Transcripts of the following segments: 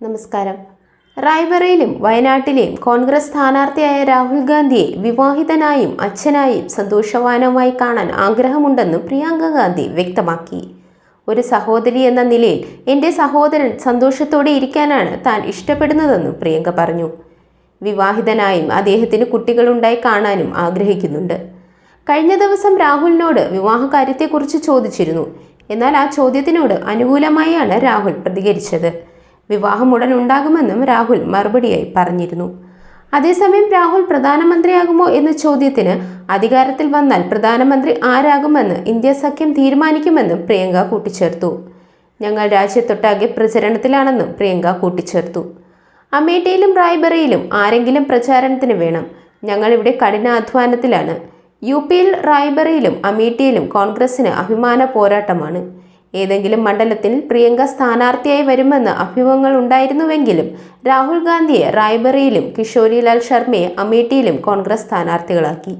നമസ്കാരം. റായ്ബറയിലും വയനാട്ടിലെയും കോൺഗ്രസ് സ്ഥാനാർത്ഥിയായ രാഹുൽ ഗാന്ധിയെ വിവാഹിതനായും അച്ഛനായും സന്തോഷവാനുമായി കാണാൻ ആഗ്രഹമുണ്ടെന്നും പ്രിയങ്ക ഗാന്ധി വ്യക്തമാക്കി. ഒരു സഹോദരി എന്ന നിലയിൽ എന്റെ സഹോദരൻ സന്തോഷത്തോടെ ഇരിക്കാനാണ് താൻ ഇഷ്ടപ്പെടുന്നതെന്നും പ്രിയങ്ക പറഞ്ഞു. വിവാഹിതനായും അദ്ദേഹത്തിന് കുട്ടികളുണ്ടായി കാണാനും ആഗ്രഹിക്കുന്നുണ്ട്. കഴിഞ്ഞ ദിവസം രാഹുലിനോട് വിവാഹകാര്യത്തെക്കുറിച്ച് ചോദിച്ചിരുന്നു. എന്നാൽ ആ ചോദ്യത്തിനോട് അനുകൂലമായാണ് രാഹുൽ പ്രതികരിച്ചത്. വിവാഹം ഉടൻ ഉണ്ടാകുമെന്നും രാഹുൽ മറുപടിയായി പറഞ്ഞിരുന്നു. അതേസമയം രാഹുൽ പ്രധാനമന്ത്രിയാകുമോ എന്ന ചോദ്യത്തിന് അധികാരത്തിൽ വന്നാൽ പ്രധാനമന്ത്രി ആരാകുമെന്ന് ഇന്ത്യ സഖ്യം തീരുമാനിക്കുമെന്നും പ്രിയങ്ക കൂട്ടിച്ചേർത്തു. ഞങ്ങൾ രാജ്യത്തൊട്ടാകെ പ്രചരണത്തിലാണെന്നും പ്രിയങ്ക കൂട്ടിച്ചേർത്തു. അമേഠിയിലും റായ്ബറയിലും ആരെങ്കിലും പ്രചാരണത്തിന് വേണം. ഞങ്ങളിവിടെ കഠിനാധ്വാനത്തിലാണ്. യു പിയിൽ റായ്ബറയിലും അമേഠിയിലും കോൺഗ്രസിന് അഭിമാന പോരാട്ടമാണ്. ഏതെങ്കിലും മണ്ഡലത്തിൽ പ്രിയങ്ക സ്ഥാനാർത്ഥിയായി വരുമെന്ന് അഭ്യൂഹങ്ങൾ ഉണ്ടായിരുന്നുവെങ്കിലും രാഹുൽ ഗാന്ധിയെ റായ്ബറയിലും കിഷോരിലാൽ ശർമ്മയെ അമേഠിയിലും കോൺഗ്രസ് സ്ഥാനാർത്ഥികളാക്കി.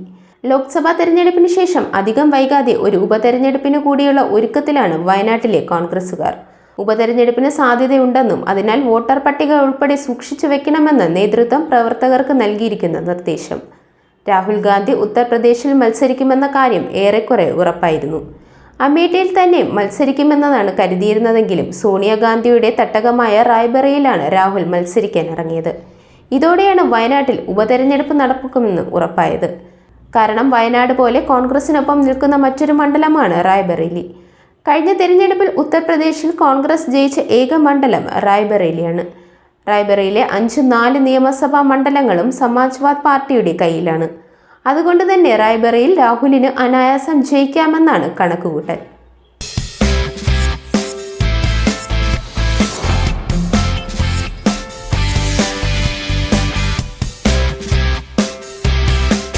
ലോക്സഭാ തെരഞ്ഞെടുപ്പിന് ശേഷം അധികം വൈകാതെ ഒരു ഉപതെരഞ്ഞെടുപ്പിന് കൂടിയുള്ള ഒരുക്കത്തിലാണ് വയനാട്ടിലെ കോൺഗ്രസുകാർ ഉപതെരഞ്ഞെടുപ്പിന് സാധ്യതയുണ്ടെന്നും അതിനാൽ വോട്ടർ പട്ടിക ഉൾപ്പെടെ സൂക്ഷിച്ചു വെക്കണമെന്ന് നേതൃത്വം പ്രവർത്തകർക്ക് നൽകിയിരിക്കുന്ന നിർദ്ദേശം. രാഹുൽ ഗാന്ധി ഉത്തർപ്രദേശിൽ മത്സരിക്കുമെന്ന കാര്യം ഏറെക്കുറെ ഉറപ്പായിരുന്നു. അമേഠിയിൽ തന്നെ മത്സരിക്കുമെന്നതാണ് കരുതിയിരുന്നതെങ്കിലും സോണിയാഗാന്ധിയുടെ തട്ടകമായ റായ്ബറയിലാണ് രാഹുൽ മത്സരിക്കാൻ ഇറങ്ങിയത്. ഇതോടെയാണ് വയനാട്ടിൽ ഉപതെരഞ്ഞെടുപ്പ് നടക്കുമെന്ന് ഉറപ്പായത്. കാരണം വയനാട് പോലെ കോൺഗ്രസിനൊപ്പം നിൽക്കുന്ന മറ്റൊരു മണ്ഡലമാണ് റായ്ബറേലി. കഴിഞ്ഞ തിരഞ്ഞെടുപ്പിൽ ഉത്തർപ്രദേശിൽ കോൺഗ്രസ് ജയിച്ച ഏക മണ്ഡലം റായ്ബറേലിയാണ്. റായ്ബറയിലെ അഞ്ച് നാല് നിയമസഭാ മണ്ഡലങ്ങളും സമാജ്വാദ് പാർട്ടിയുടെ കയ്യിലാണ്. അതുകൊണ്ട് തന്നെ റായ്ബറയിൽ രാഹുലിന് അനായാസം ജയിക്കാമെന്നാണ് കണക്കുകൂട്ടൽ.